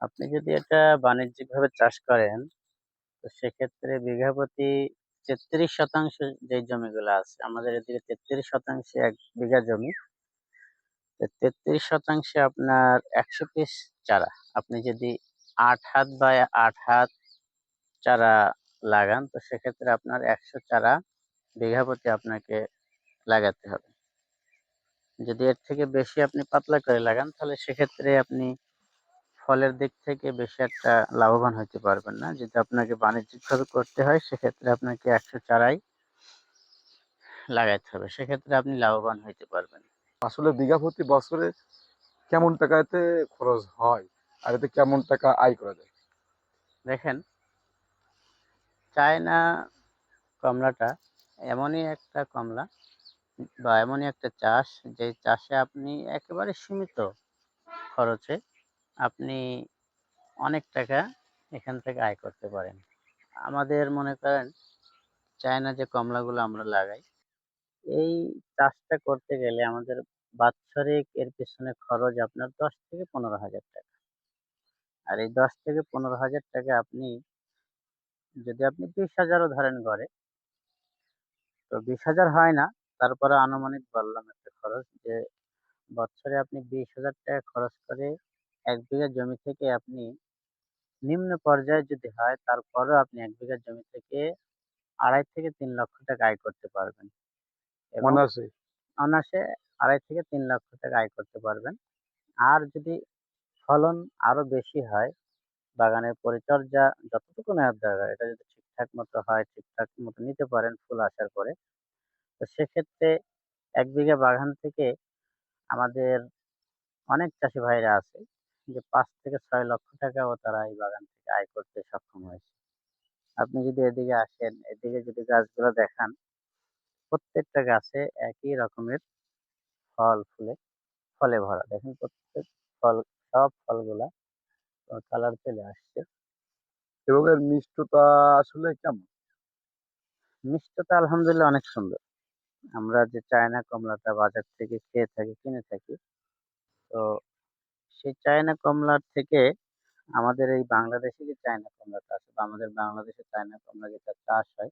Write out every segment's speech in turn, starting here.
আপনি যদি এটা বাণিজ্যিকভাবে চাষ করেন, তো সেক্ষেত্রে বিঘা প্রতি ৩৩% যে জমিগুলো আছে, আমাদের এদিকে ৩৩% ১ বিঘা জমি। তো ৩৩% আপনার ১০০ পিস চারা। আপনি যদি আট হাত বা আট হাত চারা লাগান, তো সেক্ষেত্রে আপনার ১০০ চারা বিঘা প্রতি আপনাকে লাগাতে হবে। যদি এর থেকে বেশি আপনি পাতলা করে লাগান, তাহলে সেক্ষেত্রে আপনি ফলের দিক থেকে বেশি একটা লাভবান হতে পারবেন না। যদি আপনাকে বাণিজ্যিকভাবে করতে হয়, সেক্ষেত্রে আপনাকে ১০০ চারাই লাগাইতে হবে। সেক্ষেত্রে আপনি লাভবান হইতে পারবেন। আসলে বিঘা প্রতি বছরে কেমন টাকা এতে খরচ হয়? আর এতে কেমন টাকা আয় করা যায়? দেখেন চায়না কমলাটা এমনই একটা কমলা বা এমনই একটা চাষ, যে চাষে আপনি একেবারে সীমিত খরচে আপনি অনেক টাকা এখান থেকে আয় করতে পারেন। আমাদের মনে করেন চায়না যে কমলাগুলো আমরা লাগাই, এই চাষটা করতে গেলে আমাদের বাৎসরিক এর পেছনে খরচ আপনার ১০ থেকে ১৫,০০০ টাকা। আর এই ১০ থেকে ১৫,০০০ টাকা আপনি যদি আপনি বিশ হাজারও ধরেন গড়ে তো ২০,০০০ হয় না, তারপরে আনুমানিক বললাম একটা খরচ যে বছরে আপনি ২০,০০০ টাকা খরচ করে ১ বিঘা জমি থেকে আপনি নিম্ন পর্যায়ে যদি হয়, তারপরেও আপনি এক বিঘা জমি থেকে ২.৫ থেকে তিন লক্ষ টাকা আয় করতে পারবেন। এবং অনায়াসে? অনায়াসে ২.৫ থেকে তিন লক্ষ টাকা আয় করতে পারবেন। আর যদি ফলন আরও বেশি হয়, বাগানের পরিচর্যা যতটুকু নেওয়ার দরকার, এটা যদি ঠিকঠাক মতো হয়, ঠিকঠাক মতো নিতে পারেন ফুল আসার পরে, তো সেক্ষেত্রে এক বিঘা বাগান থেকে আমাদের অনেক চাষি ভাইরা আছে যে পাঁচ থেকে ছয় লক্ষ টাকাও তারা এই বাগান থেকে আয় করতে সক্ষম হয়েছে। আপনি যদি এদিকে আসেন, এদিকে যদি গাছগুলো দেখান, প্রত্যেকটা গাছে একই রকমের ফল ফুলে ফলে ভরা। দেখেন প্রত্যেক ফল সব ফলগুলা কালার চলে আসছে। এবং এর মিষ্টতা আসলে কেমন? মিষ্টতা আলহামদুলিল্লাহ অনেক সুন্দর। আমরা যে চায়না কমলাটা বাজার থেকে খেয়ে থাকি, কিনে থাকি, তো সেই চায়না কমলার থেকে আমাদের এই বাংলাদেশে যে চায়না কমলাটা আছে বা আমাদের বাংলাদেশে চায়না কমলা যেটা চাষ হয়,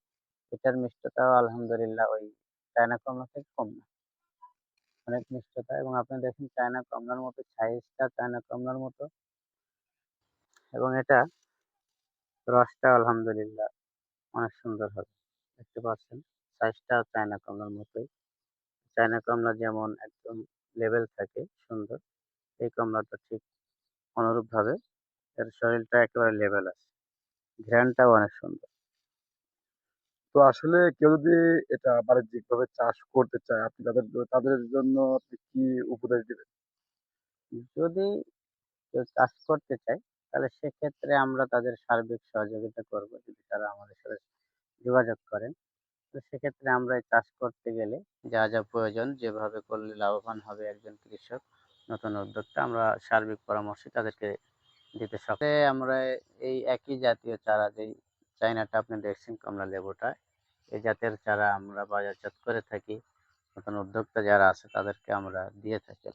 এটার মিষ্টতাও আলহামদুলিল্লাহ ওই চায়না কমলা থেকে কম না। অনেক মিষ্টতা এবং আপনি দেখেন চায়না কমলার মতো সাইজটা চায়না কমলার মতো। এবং এটা রসটা আলহামদুলিল্লাহ অনেক সুন্দর হবে। দেখতে পাচ্ছেন সাইজটাও চায়না কমলার মতোই। চায়না কমলা যেমন একদম লেভেল থাকে সুন্দর, এই কমলাটা ঠিক অনুরূপভাবে এর শরীরটা একেবারে লেবেল আছে। ঘ্রাণটাও অনেক সুন্দর। তো আসলে কেউ যদি এটা বাণিজ্যিকভাবে চাষ করতে চায়, আপনি তাদের তাদের জন্য আপনি কি উপদেশ দিবেন? যদি কেউ চাষ করতে চায়, তাহলে সেক্ষেত্রে আমরা তাদের সার্বিক সহযোগিতা করব যদি তারা আমাদের সাথে যোগাযোগ করেন। তো সেক্ষেত্রে আমরা এই চাষ করতে গেলে যা, যা প্রয়োজন যেভাবে করলে লাভবান হবে একজন কৃষক, নতুন উদ্যোক্তা আমরা সার্বিক পরামর্শ তাদেরকে দিতে সক্ষম। আমরা এই একই জাতীয় চারা যেই চাইনাটা আপনি দেখছেন কমলা লেবুটা, এই জাতের চারা আমরা বাজারজাত করে থাকি। নতুন উদ্যোক্তা যারা আছে তাদেরকে আমরা দিয়ে থাকি।